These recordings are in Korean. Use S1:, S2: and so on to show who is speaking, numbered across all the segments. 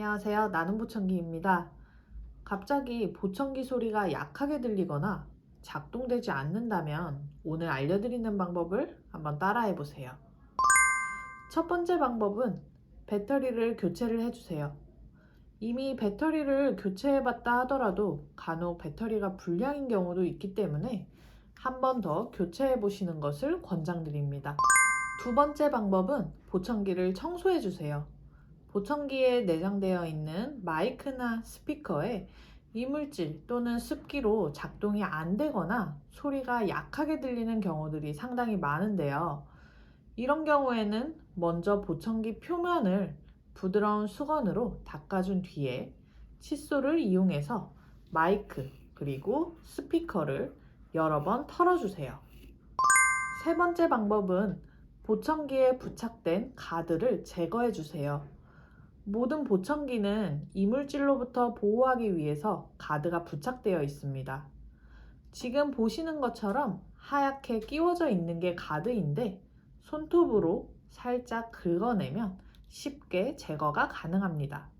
S1: 안녕하세요. 나는 보청기입니다. 갑자기 보청기 소리가 약하게 들리거나 작동되지 않는다면 오늘 알려드리는 방법을 한번 따라해 보세요. 첫 번째 방법은 배터리를 교체를 해주세요. 이미 배터리를 교체해 봤다 하더라도 간혹 배터리가 불량인 경우도 있기 때문에 한 번 더 교체해 보시는 것을 권장드립니다. 두 번째 방법은 보청기를 청소해 주세요. 보청기에 내장되어 있는 마이크나 스피커에 이물질 또는 습기로 작동이 안 되거나 소리가 약하게 들리는 경우들이 상당히 많은데요. 이런 경우에는 먼저 보청기 표면을 부드러운 수건으로 닦아준 뒤에 칫솔을 이용해서 마이크 그리고 스피커를 여러 번 털어주세요. 세 번째 방법은 보청기에 부착된 가드를 제거해 주세요. 모든 보청기는 이물질로부터 보호하기 위해서 가드가 부착되어 있습니다. 지금 보시는 것처럼 하얗게 끼워져 있는 게 가드인데 손톱으로 살짝 긁어내면 쉽게 제거가 가능합니다.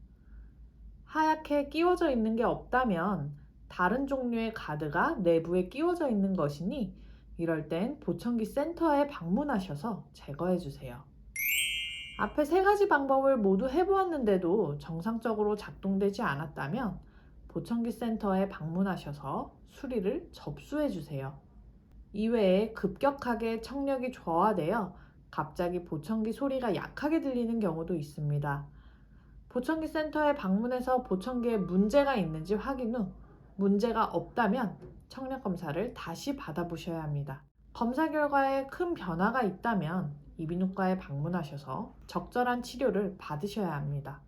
S1: 하얗게 끼워져 있는 게 없다면 다른 종류의 가드가 내부에 끼워져 있는 것이니 이럴 땐 보청기 센터에 방문하셔서 제거해 주세요. 앞에 세 가지 방법을 모두 해보았는데도 정상적으로 작동되지 않았다면 보청기 센터에 방문하셔서 수리를 접수해 주세요. 이외에 급격하게 청력이 저하되어 갑자기 보청기 소리가 약하게 들리는 경우도 있습니다. 보청기 센터에 방문해서 보청기에 문제가 있는지 확인 후 문제가 없다면 청력 검사를 다시 받아보셔야 합니다. 검사 결과에 큰 변화가 있다면 이비인후과에 방문하셔서 적절한 치료를 받으셔야 합니다.